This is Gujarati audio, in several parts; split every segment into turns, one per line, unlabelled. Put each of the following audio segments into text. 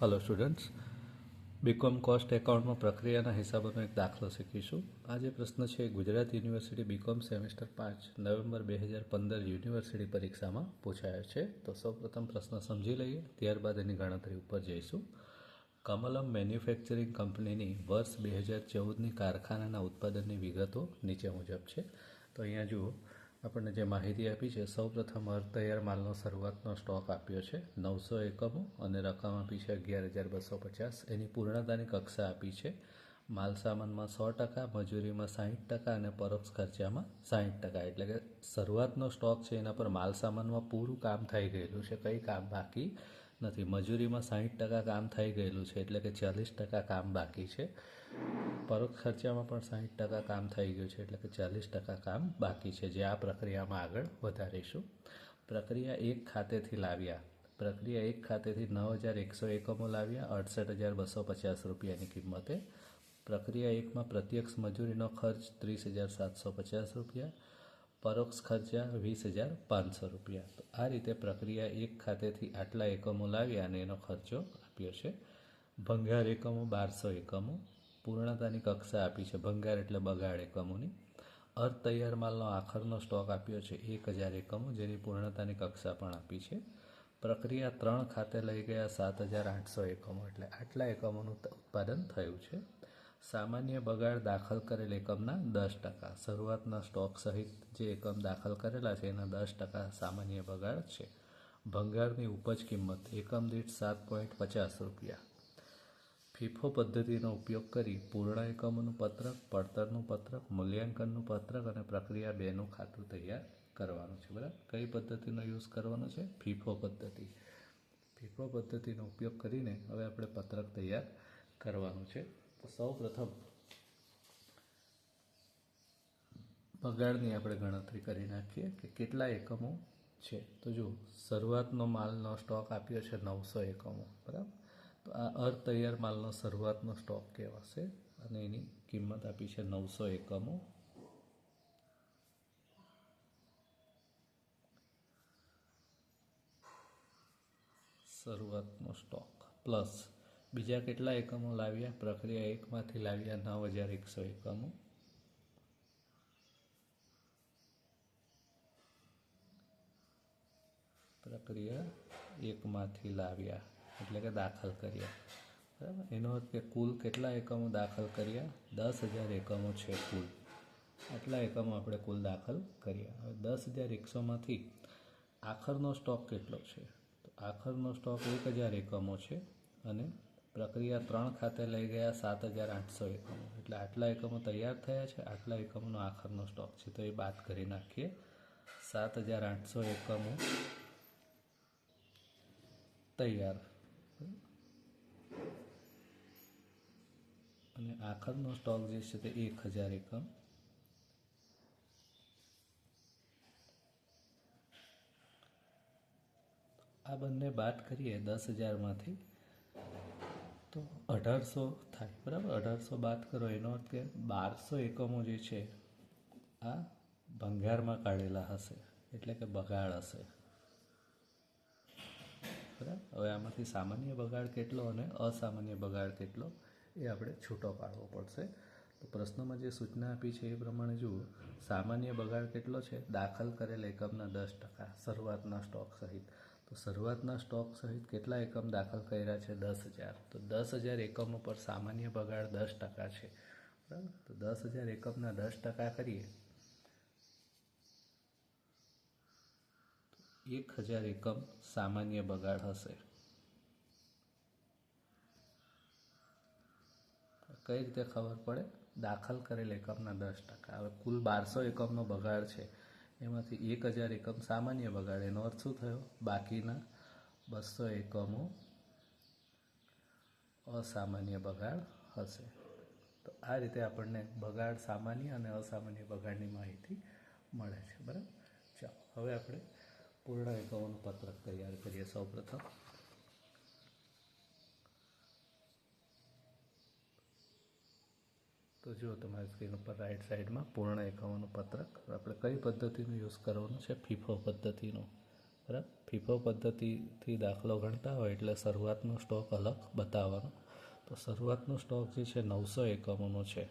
હલો સ્ટુડન્ટ્સ બીકોમ કોસ્ટ એકાઉન્ટમાં પ્રક્રિયાના હિસાબોનો એક દાખલો શીખીશું. આ જે પ્રશ્ન છે, ગુજરાત યુનિવર્સિટી બીકોમ સેમેસ્ટર પાંચ, નવેમ્બર બે હજાર પંદર યુનિવર્સિટી પરીક્ષામાં પૂછાયો છે. તો સૌપ્રથમ પ્રશ્ન સમજી લઈએ, ત્યારબાદ એની ગણતરી ઉપર જઈશું. કમલમ મેન્યુફેક્ચરિંગ કંપનીની વર્ષ બે હજાર ચૌદની કારખાનાના ઉત્પાદનની વિગતો નીચે મુજબ છે. તો અહીંયા જુઓ આપણને જે માહિતી આપી છે, સૌપ્રથમ હર તૈયાર માલનો શરૂઆતનો સ્ટોક આપ્યો છે, નવસો એકમો અને રકમ આપી છે અગિયાર હજાર બસો પચાસ. એની પૂર્ણતાની કક્ષા આપી છે, માલ સામાનમાં સો ટકા, મજૂરીમાં સાહીઠ ટકા અને પરોક્ષ ખર્ચામાં સાહીઠ ટકા. એટલે કે શરૂઆતનો સ્ટોક છે, એના પર માલ સામાનમાં પૂરું કામ થઈ ગયેલું છે, કંઈ કામ બાકી નથી. મજૂરીમાં સાહીઠ ટકા કામ થઈ ગયેલું છે, એટલે કે ચાલીસ ટકા કામ બાકી છે. પરોક્ષ ખર્ચામાં પણ સાહીઠ ટકા કામ થઈ ગયું છે, એટલે કે ચાલીસ ટકા કામ બાકી છે. જે આ પ્રક્રિયામાં આગળ વધારીશું. પ્રક્રિયા એક ખાતેથી લાવ્યા. પ્રક્રિયા એક ખાતેથી નવ હજાર એકસો એકમો લાવ્યા, અડસઠ હજાર બસો પચાસ રૂપિયાની કિંમતે. પ્રક્રિયા એકમાં પ્રત્યક્ષ મજૂરીનો ખર્ચ ત્રીસ હજાર સાતસો પચાસ રૂપિયા. પરોક્ષ ખર્ચા વીસ હજાર પાંચસો રૂપિયા. તો આ રીતે પ્રક્રિયા એક ખાતેથી આટલા એકમો લાવ્યા અને એનો ખર્ચો આપ્યો છે. ભંગાર એકમો બારસો એકમો. પૂર્ણતાની કક્ષા આપી છે. ભંગાર એટલે બગાડ એકમોની. અર્ધ તૈયાર માલનો આખરનો સ્ટોક આપ્યો છે એક હજાર એકમો જેની પૂર્ણતાની કક્ષા પણ આપી છે. પ્રક્રિયા ત્રણ ખાતે લઈ ગયા સાત હજાર આઠસો એકમો એટલે આટલા એકમોનું ઉત્પાદન થયું છે. સામાન્ય બગાડ દાખલ કરેલ એકમના દસ ટકા. શરૂઆતના સ્ટોક સહિત જે એકમ દાખલ કરેલા છે એના દસ ટકા સામાન્ય બગાડ છે. ભંગારની ઉપજ કિંમત એકમ દીઠ સાત પોઈન્ટ પચાસ રૂપિયા. ફીફો પદ્ધતિનો ઉપયોગ કરી પૂર્ણ એકમોનું પત્રક, પડતરનું પત્રક, મૂલ્યાંકનનું પત્રક અને પ્રક્રિયા બેનું ખાતું તૈયાર કરવાનું છે. બરાબર? કઈ પદ્ધતિનો યુઝ કરવાનો છે? ફીફો પદ્ધતિ. ફીફો પદ્ધતિનો ઉપયોગ કરીને હવે આપણે પત્રક તૈયાર કરવાનું છે. તો સૌ પ્રથમ પગારની આપણે ગણતરી કરી નાખીએ કે કેટલા એકમો છે. તો જો શરૂઆતનો માલનો સ્ટોક આપ્યો છે નવસો એકમો. બરાબર? તો આ અર્ધ તૈયાર માલનો શરૂઆતનો સ્ટોક કહેવાશે અને એની કિંમત આપી છે નવસો એકમો. શરૂઆતનો સ્ટોક. પ્લસ બીજા કેટલા એકમો લાવ્યા? પ્રક્રિયા એકમાંથી લાવ્યા નવ હજાર એકસો એકમો. પ્રક્રિયા એકમાંથી લાવ્યા એટલે કે દાખલ કર્યા બરાબર? એનો અર્થ કે કુલ કેટલા એકમો દાખલ કર્યા દસ હજાર એકમો છે કુલ. આટલા એકમો આપણે કુલ દાખલ કર્યા હવે દસ હજાર એકસોમાંથી આખરનો સ્ટોક કેટલો છે? તો આખરનો સ્ટોક એક હજાર એકમો છે અને પ્રક્રિયા ત્રણ ખાતે લઈ ગયા સાત હજાર આઠસો એકમો. એટલે આટલા એકમો તૈયાર થયા છે, આટલા એકમોનો આખરનો સ્ટોક છે. તો એ બાદ કરી નાખીએ. સાત હજાર આઠસો એકમો તૈયાર અને આખરનો સ્ટોક જે છે તે એક હજાર એકમ. આ બંને બાદ કરીએ દસ હજારમાંથી. તો અઢારસો થાય, બરાબર? અઢારસો બાદ કરો, એનો અર્થ કે બારસો એકમો જે છે, આ ભંગારમાં કાઢેલા હશે, એટલે કે બગાડ હશે. બરાબર? હવે આમાંથી સામાન્ય બગાડ કેટલો અને અસામાન્ય બગાડ કેટલો? એ આપણે છૂટો પાડવો પડશે. તો પ્રશ્નમાં જે સૂચના આપી છે એ પ્રમાણે જુઓ. સામાન્ય બગાડ કેટલો છે? દાખલ કરેલ એકમના દસ ટકા, શરૂઆતના સ્ટોક સહિત. તો શરૂઆતના સ્ટોક સહિત કેટલા એકમ દાખલ કર્યા છે? દસ હજાર. તો દસ હજાર એકમો પર સામાન્ય બગાડ દસ ટકા છે. બરાબર? તો દસ હજાર એકમના દસ ટકા કરીએ. એક હજાર એકમ સામાન્ય બગાડ હશે. કઈ રીતે ખબર પડે? દાખલ કરેલ એકમના દસ ટકા. હવે કુલ બારસો એકમનો બગાડ છે. એમાંથી એક હજાર એકમ સામાન્ય બગાડ. એનો અર્થ શું થયો? બાકીના બસો એકમો અસામાન્ય બગાડ હશે. તો આ રીતે આપણને બગાડ સામાન્ય અને અસામાન્ય બગાડની માહિતી મળે છે. બરાબર? ચાલો, હવે આપણે પૂર્ણ એકમોનું પત્રક તૈયાર કરીએ. સૌપ્રથમ તો જુઓ તમારી સ્ક્રીન ઉપર રાઈટ સાઈડમાં પૂર્ણ એકમોનું પત્રક આપણે કઈ પદ્ધતિનો યુઝ કરવાનું છે? ફીફો પદ્ધતિનો. બરાબર? ફીફો પદ્ધતિથી દાખલો ગણતા હોય એટલે શરૂઆતનો સ્ટોક અલગ બતાવવાનો. તો શરૂઆતનો સ્ટોક જે છે નવસો એકમોનો છે.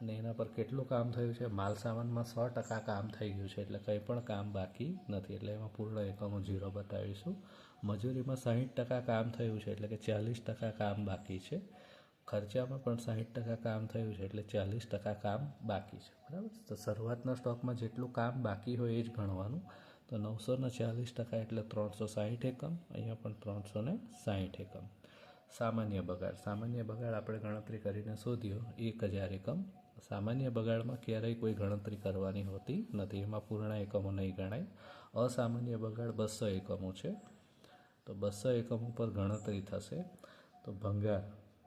અને એના પર કેટલું કામ થયું છે? માલ સામાનમાં સો ટકા કામ થઈ ગયું છે, એટલે કંઈ પણ કામ બાકી નથી. એટલે એમાં પૂર્ણ એકમો ઝીરો બતાવીશું. મજૂરીમાં સાહીઠ ટકા કામ થયું છે, એટલે કે ચાલીસ ટકા કામ બાકી છે. ખર્ચામાં પણ સાહીઠ ટકા કામ થયું છે, એટલે ચાલીસ ટકા કામ બાકી છે. બરાબર તો શરૂઆતના સ્ટોકમાં જેટલું કામ બાકી હોય એ જ ગણવાનું. તો નવસોને ચાલીસ ટકા એટલે ત્રણસો સાહીઠ એકમ, અહીંયા પણ ત્રણસો ને સાહીઠ એકમ. સામાન્ય બગાડ. સામાન્ય બગાડ આપણે ગણતરી કરીને શોધ્યો, એક હજાર એકમ. સામાન્ય બગાડમાં ક્યારેય કોઈ ગણતરી કરવાની હોતી નથી. એમાં પૂર્ણ એકમો નહીં ગણાય. અસામાન્ય બગાડ બસો એકમો છે. તો બસો એકમો પર ગણતરી થશે. તો ભંગાર.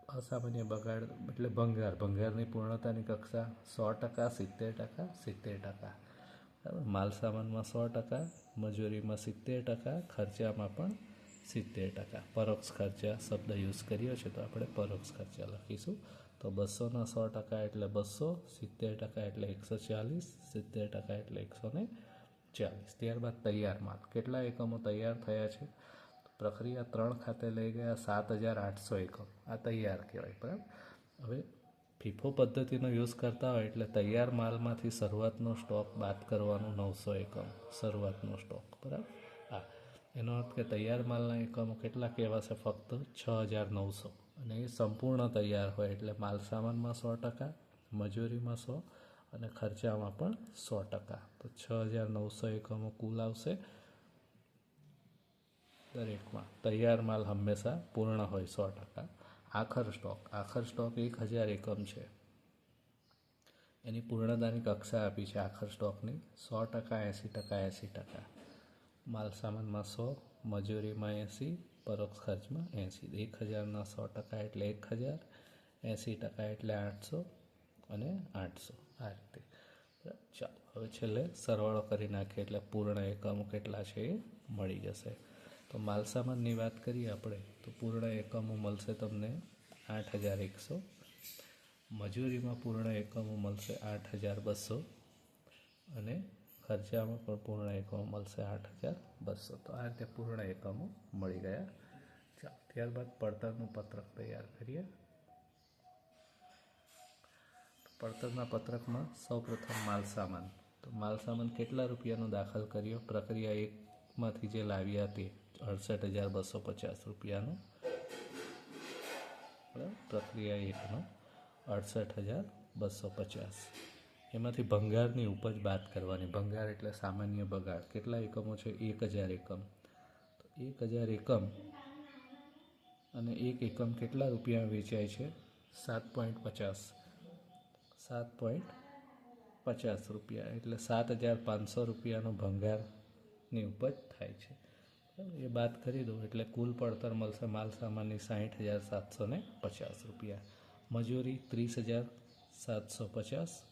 અસામાન્ય બગાડ, એટલે ભંગાર. ભંગારની પૂર્ણતાની કક્ષા સો ટકા, સિત્તેર ટકા સિત્તેર ટકા. માલ સામાનમાં સો ટકા, મજૂરીમાં સિત્તેર ટકા, ખર્ચામાં પણ સિત્તેર ટકા. પરોક્ષ ખર્ચા શબ્દ યુઝ કર્યો છે તો આપણે પરોક્ષ ખર્ચા લખીશું. તો બસોના સો ટકા એટલે બસો, સિત્તેર ટકા એટલે એકસો ચાલીસ, સિત્તેર ટકા એટલે એકસો ચાલીસ. ત્યારબાદ તૈયાર માલ. કેટલા એકમો તૈયાર થયા છે? પ્રક્રિયા ત્રણ ખાતે લઈ ગયા, સાત હજાર આઠસો એકમ આ તૈયાર કહેવાય, બરાબર? હવે ફીફો પદ્ધતિનો યુઝ કરતા હોય એટલે તૈયાર માલમાંથી શરૂઆતનો સ્ટોક બાદ કરવાનું નવસો એકમ શરૂઆતનો સ્ટોક, બરાબર? હા, એનો અર્થ કે તૈયાર માલના એકમો કેટલા કહેવાશે ફક્ત છ હજાર નવસો. અને એ સંપૂર્ણ તૈયાર હોય એટલે માલ સામાનમાં સો ટકા, મજૂરીમાં સો, અને ખર્ચામાં પણ સો ટકા. તો છ હજાર નવસો એકમો કુલ આવશે દરેકમાં. તૈયાર માલ હંમેશા પૂર્ણ હોય સો ટકા. આખર સ્ટોક આખર સ્ટોક એક હજાર એકમ છે. એની પૂર્ણતાની કક્ષા આપી છે આખર સ્ટોકની સો ટકા, એંસી ટકા એંસી ટકા. માલ સામાનમાં સો, મજૂરીમાં એંસી, પરોક્ષ ખર્ચમાં એંસી. એક હજારના સો ટકા એટલે એક હજાર, એંસી ટકા એટલે આઠસો અને આઠસો. આ રીતે. ચાલો, હવે છેલ્લે સરવાળો કરી નાખીએ એટલે પૂર્ણ એકમો કેટલા છે એ મળી જશે. તો માલ સામાનની વાત કરીએ આપણે, તો પૂર્ણ એકમો મળશે તમને આઠ હજાર એકસો. મજૂરીમાં પૂર્ણ એકમો મળશે આઠ હજાર બસો. અને ખર્ચામાં પણ પૂર્ણ એકમો મળશે આઠ હજાર બસો. તો આ રીતે પૂર્ણ એકમો મળી ગયા. ચાલો, ત્યારબાદ પડતરનું પત્રક તૈયાર કરીએ. પડતરના પત્રકમાં સૌપ્રથમ માલ સામાન તો માલ સામાન કેટલા રૂપિયાનો દાખલ કર્યો? પ્રક્રિયા એકમાંથી જે લાવ્યા તે અડસઠ હજાર બસો પચાસ રૂપિયાનું. પ્રક્રિયા એકનો અડસઠ હજાર બસો પચાસ. એમાંથી ભંગારની ઉપજ બાદ કરવાની. ભંગાર એટલે સામાન્ય બગાડ. કેટલા એકમો છે? એક હજાર એકમ. તો એક હજાર એકમ અને એક એકમ કેટલા રૂપિયા વેચાય છે? સાત પોઈન્ટ પચાસ. સાત પોઈન્ટ પચાસ રૂપિયા. એટલે સાત હજાર પાંચસો રૂપિયાનો ભંગારની ઉપજ થાય છે? એ બાદ કરી દો એટલે કુલ પડતર મળશે માલ સામાનની સાઠ હજાર સાતસો ને પચાસ રૂપિયા. મજૂરી ત્રીસ હજાર સાતસો પચાસ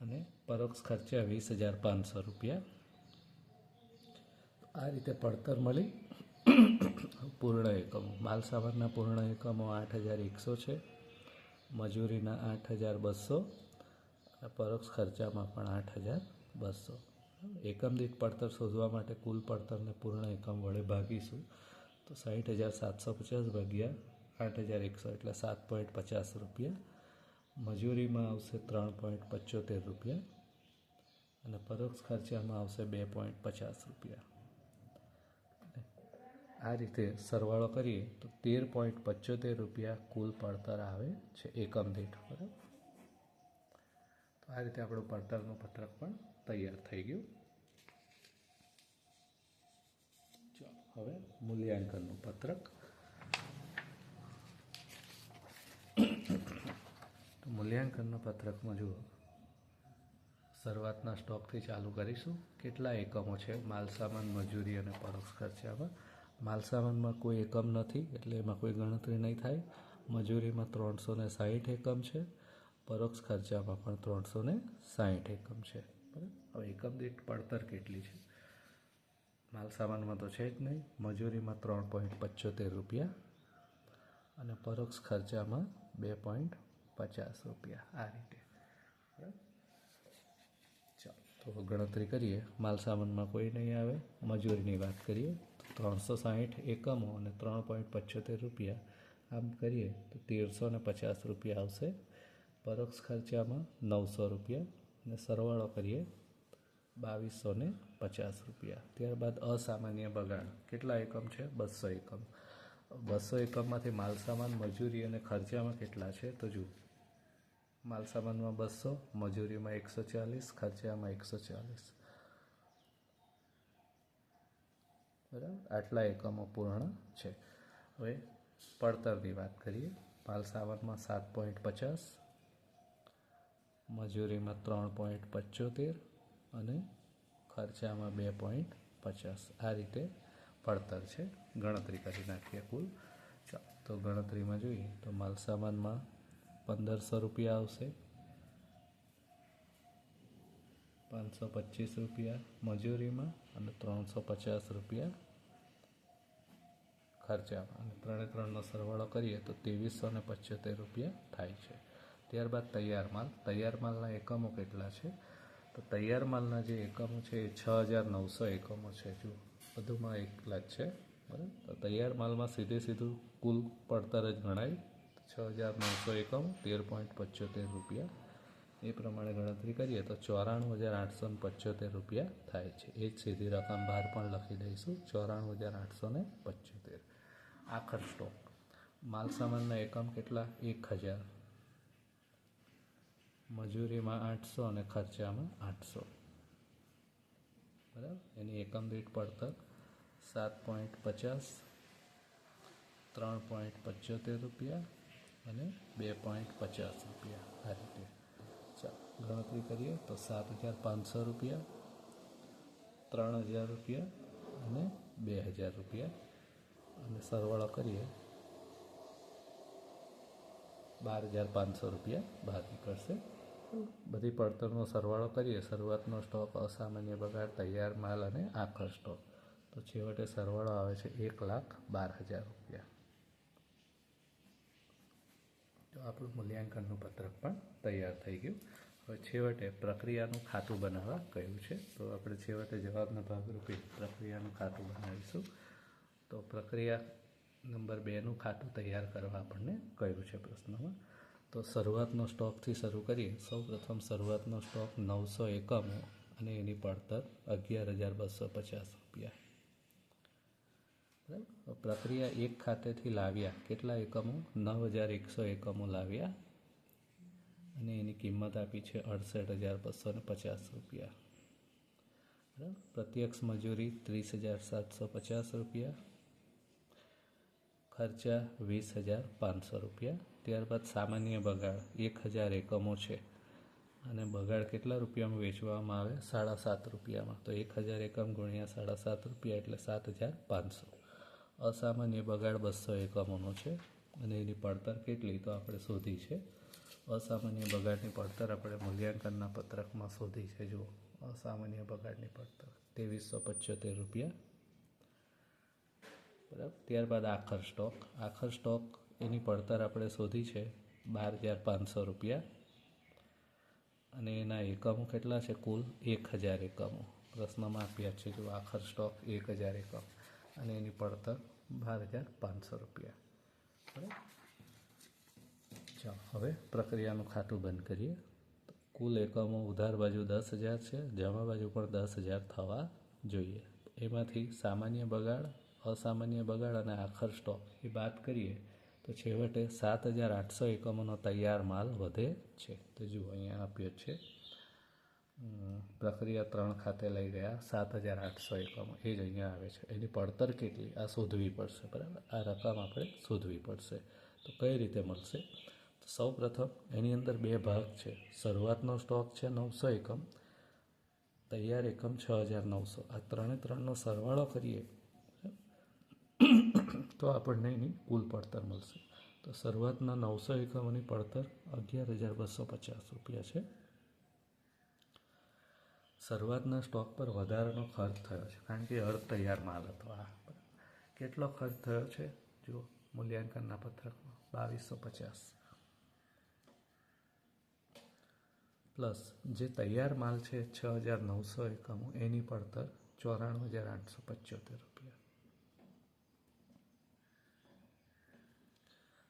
અને પરોક્ષ ખર્ચા વીસ હજાર પાંચસો રૂપિયા. આ રીતે પડતર મળી. પૂર્ણ એકમો. માલ સામાનના પૂર્ણ એકમો આઠ હજાર એકસો છે. મજૂરીના આઠ હજાર બસો. પરોક્ષ ખર્ચામાં પણ આઠ હજાર બસો. એકમ દીઠ પડતર શોધવા માટે કુલ પડતરને પૂર્ણ એકમ વડે ભાગીશું. તો સાઠ હજાર સાતસો પચાસ ભાગ્યા આઠ હજાર એકસો, એટલે સાત પોઈન્ટ પચાસ રૂપિયા. મજૂરીમાં આવશે ત્રણ પોઈન્ટ પંચોતેર રૂપિયા. અને પરોક્ષ ખર્ચામાં આવશે બે પોઈન્ટ પચાસ રૂપિયા. આ રીતે સરવાળો કરીએ તો તેર પોઈન્ટ પંચોતેર રૂપિયા કુલ પડતર આવે છે એકમ દીઠ, બરાબર? તો આ રીતે આપણું પડતરનું પત્રક પણ તૈયાર થઈ ગયું ચાલો હવે મૂલ્યાંકનનું પત્રક. તો મૂલ્યાંકનના પત્રકમાં જુઓ. શરૂઆતના સ્ટોકથી ચાલુ કરીશું. કેટલા એકમો છે? માલ સામાન, મજૂરી અને પરોક્ષ ખર્ચામાં. માલસામાનમાં કોઈ એકમ નથી, એટલે એમાં કોઈ ગણતરી નહીં થાય. મજૂરીમાં ત્રણસો ને સાહીઠ એકમ છે. પરોક્ષ ખર્ચામાં પણ ત્રણસો ને સાહીઠ એકમ છે. બરાબર? હવે એકમ દીઠ પડતર કેટલી છે? માલ સામાનમાં તો છે જ નહીં. મજૂરીમાં ત્રણ પોઈન્ટ પંચોતેર રૂપિયા અને પરોક્ષ ખર્ચામાં બે પોઈન્ટ પચાસ રૂપિયા આ રીતે. ચાલો, તો ગણતરી કરીએ. માલ સામાનમાં કોઈ નહીં આવે. મજૂરીની વાત કરીએ, તો ત્રણસો સાહીઠ એકમો અને ત્રણ પોઈન્ટ પંચોતેર રૂપિયા. આમ કરીએ, તો તેરસો ને પચાસ રૂપિયા આવશે. પરોક્ષ ખર્ચામાં નવસો રૂપિયા. અને સરવાળો કરીએ, બાવીસો ને પચાસ રૂપિયા. ત્યારબાદ અસામાન્ય બગાડ. કેટલા એકમ છે? બસો એકમ. બસો એકમમાંથી માલસામાન મજૂરી અને ખર્ચામાં કેટલા છે? તો જુઓ. માલસામાનમાં બસો મજૂરીમાં એકસો ચાલીસ, ખર્ચામાં એકસો ચાલીસ. બરાબર? આટલા એકમો પૂર્ણ છે. હવે પડતરની વાત કરીએ. માલસામાનમાં સાત પોઈન્ટ પચાસ, મજૂરીમાં ત્રણ પોઈન્ટ પંચોતેર અને ખર્ચામાં બે પોઈન્ટ પચાસ. આ રીતે પડતર છે. ગણતરી કરી નાખીએ કુલ. તો ગણતરીમાં જોઈએ તો માલસામાનમાં પંદરસો રૂપિયા આવશે. પાંચસો પચીસ રૂપિયા મજૂરીમાં અને ત્રણસો પચાસ રૂપિયા ખર્ચામાં. અને ત્રણે ત્રણનો સરવાળો કરીએ તો ત્રેવીસો ને પંચોતેર રૂપિયા થાય છે. ત્યારબાદ તૈયાર માલ. તૈયાર માલના એકમો કેટલા છે? તો તૈયાર માલના જે એકમો છે એ છ હજાર નવસો એકમો છે જો બધુંમાં એક લાખ છે, બરાબર? તો તૈયાર માલમાં સીધે સીધું કુલ પડતર જ ગણાય. છ હજાર નવસો એકમ, તેર પોઈન્ટ પંચોતેર રૂપિયા. એ પ્રમાણે ગણતરી કરીએ તો ચોરાણું હજાર આઠસો ને પંચોતેર રૂપિયા થાય છે. એ જ સીધી રકમ બહાર પણ લખી દઈશું. ચોરાણું હજાર આઠસો ને પંચોતેર. આખર સ્ટોક માલ સામાનના એકમ કેટલા? એક હજાર. મજૂરીમાં આઠસો અને ખર્ચામાં આઠસો. બરાબર? એની એકમ દીઠ પડતર સાત પોઈન્ટ પચાસ, ત્રણ પોઈન્ટ પંચોતેર રૂપિયા અને બે પોઈન્ટ પચાસ રૂપિયા આ રીતે. ચાલો, ગણતરી કરીએ તો સાત હજાર પાંચસો રૂપિયા, ત્રણ હજાર રૂપિયા અને બે હજાર રૂપિયા. અને સરવાળો કરીએ. બાર હજાર પાંચસો રૂપિયા બહાર નીકળશે બધી પડતરનો સરવાળો કરીએ, શરૂઆતનો સ્ટોક અસામાન્ય બગાડ, તૈયાર માલ અને આખર સ્ટોક. તો છેવટે સરવાળો આવે છે એક લાખ બાર હજાર રૂપિયા. તો આપણું મૂલ્યાંકનનું પત્રક પણ તૈયાર થઈ ગયું. હવે છેવટે પ્રક્રિયાનું ખાતું બનાવવા કહ્યું છે? તો આપણે છેવટે જવાબના ભાગરૂપે પ્રક્રિયાનું ખાતું બનાવીશું. તો પ્રક્રિયા નંબર બેનું ખાતું તૈયાર કરવા આપણને કહ્યું છે પ્રશ્નમાં? તો શરૂઆતનો સ્ટોકથી શરૂ કરીએ. સૌ પ્રથમ શરૂઆતનો સ્ટોક નવસો એકમો અને એની પડતર અગિયાર હજાર બસો પચાસ રૂપિયા. બરાબર? પ્રક્રિયા એક ખાતેથી લાવ્યા. કેટલા એકમો? નવ હજાર એકસો એકમો લાવ્યા. અને એની કિંમત આપી છે અડસઠ હજાર બસો ને પચાસ રૂપિયા. બરાબર? પ્રત્યક્ષ મજૂરી ત્રીસ હજાર સાતસો પચાસ રૂપિયા. ખર્ચા વીસ હજાર પાંચસો રૂપિયા. ત્યારબાદ સામાન્ય બગાડ એક હજાર એકમો છે. અને બગાડ કેટલા રૂપિયામાં વેચવામાં આવે? સાડા સાત રૂપિયામાં. તો એક હજાર એકમ ગુણ્યા સાડા સાત રૂપિયા એટલે સાત હજાર પાંચસો. અસામાન્ય બગાડ બસો એકમોનો છે. અને એની પડતર કેટલી તો આપણે શોધી છે. અસામાન્ય બગાડની પડતર આપણે મૂલ્યાંકનના પત્રકમાં શોધી છે. જુઓ. અસામાન્ય બગાડની પડતર. ત્રેવીસો પંચોતેર રૂપિયા. બરાબર? ત્યારબાદ આખર સ્ટોક. આખર સ્ટોક એની પડતર આપણે શોધી છે બાર હજાર પાંચસો રૂપિયા. અને એના એકમો કેટલા છે? કુલ એક હજાર એકમો. પ્રશ્નમાં આપ્યા છે જો આખર સ્ટોક એક હજાર એકમ. અને એની પડતર બાર હજાર પાંચસો રૂપિયા. બરાબર? ચાલો, હવે પ્રક્રિયાનું ખાતું બંધ કરીએ. કુલ એકમો ઉધાર બાજુ દસ હજાર છે, જમા બાજુ પણ દસ હજાર થવા જોઈએ. એમાંથી સામાન્ય બગાડ અસામાન્ય બગાડ અને આખર સ્ટોક એ વાત કરીએ તો છેવટે સાત હજાર આઠસો એકમોનો તૈયાર માલ વધે છે. તો જુઓ, અહીંયા આપ્યો છે. પ્રક્રિયા ત્રણ ખાતે લઈ ગયા સાત હજાર આઠસો એકમો. એ જ અહીંયા આવે છે. એની પડતર કેટલી? આ શોધવી પડશે, બરાબર? આ રકમ આપણે શોધવી પડશે. તો કઈ રીતે મળશે? તો સૌ પ્રથમ એની અંદર બે ભાગ છે. શરૂઆતનો સ્ટોક છે નવસો એકમ, તૈયાર એકમ છ હજાર નવસો. આ ત્રણે ત્રણનો સરવાળો કરીએ તો આપણને એની કુલ પડતર મળશે. તો શરૂઆતના નવસો એકાવનની પડતર અગિયાર હજાર બસો પચાસ રૂપિયા છે. શરૂઆતના સ્ટોક પર વધારાનો ખર્ચ થયો છે. કારણ કે અર્ધ તૈયાર માલ હતો આ. કેટલો ખર્ચ થયો છે? જુઓ, મૂલ્યાંકનના પત્રકમાં બાવીસો પચાસ. પ્લસ જે તૈયાર માલ છે છ હજાર નવસો એકમો એની પડતર ચોરાણું હજાર આઠસો પંચોતેર રૂપિયા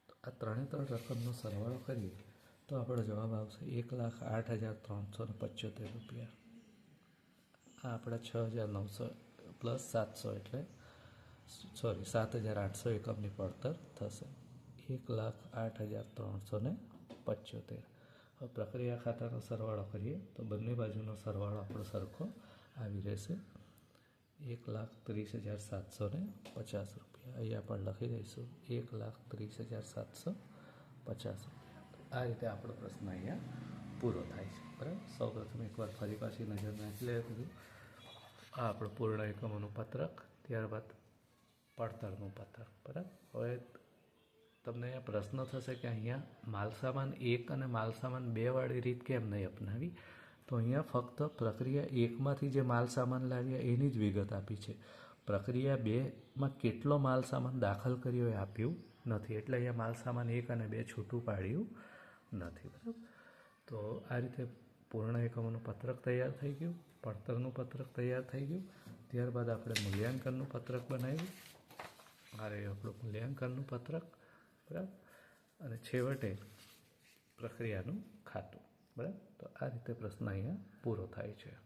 તો આ ત્રણે ત્રણ રકમનો સરવાળો કરીએ, તો આપણો જવાબ આવશે એક લાખ આઠ હજાર ત્રણસો ને પંચોતેર રૂપિયા. આ આપણા છ હજાર નવસો પ્લસ સાતસો એટલે સોરી, સાત હજાર આઠસો એકમની પડતર થશે. એક લાખ આઠ હજાર ત્રણસો ને પંચોતેર. હવે પ્રક્રિયા ખાતાનો સરવાળો કરીએ, તો બંને બાજુનો સરવાળો આપણો સરખો આવી રહેશે. એક લાખ ત્રીસ હજાર સાતસો ને પચાસ રૂપિયા. અહીંયા પણ લખી દઈશું. એક લાખ ત્રીસ હજાર સાતસો પચાસ આ રીતે આપણો પ્રશ્ન અહીંયા પૂરો થાય છે. બરાબર? સૌપ્રથમ એકવાર ફરી પાછી નજર નાખી લે બધું. આ આપણું પૂર્ણ એકમોનું પત્રક, ત્યારબાદ પડતરનું પત્રક. બરાબર? હવે તમને અહીંયા પ્રશ્ન થશે કે અહીંયા માલસામાન એક અને માલસામાન બેવાળી રીત કેમ નહીં અપનાવી? તો અહીંયા ફક્ત પ્રક્રિયા એકમાંથી જે માલસામાન લાવ્યા એની જ વિગત આપી છે. પ્રક્રિયા બેમાં કેટલો માલસામાન દાખલ કર્યો એ આપ્યું નથી. એટલે અહીંયા માલસામાન એક અને બે છૂટું પાડ્યું નથી, બરાબર? તો આ રીતે પૂર્ણ એકમોનું પત્રક તૈયાર થઈ ગયું, પડતરનું પત્રક તૈયાર થઈ ગયું. ત્યારબાદ આપણે મૂલ્યાંકનનું પત્રક બનાવ્યું. રહ્યું આપણું મૂલ્યાંકનનું પત્રક, બરાબર? અને છેવટે પ્રક્રિયાનું ખાતું, બરાબર? તો આ રીતે પ્રશ્ન અહીંયા પૂરો થાય છે.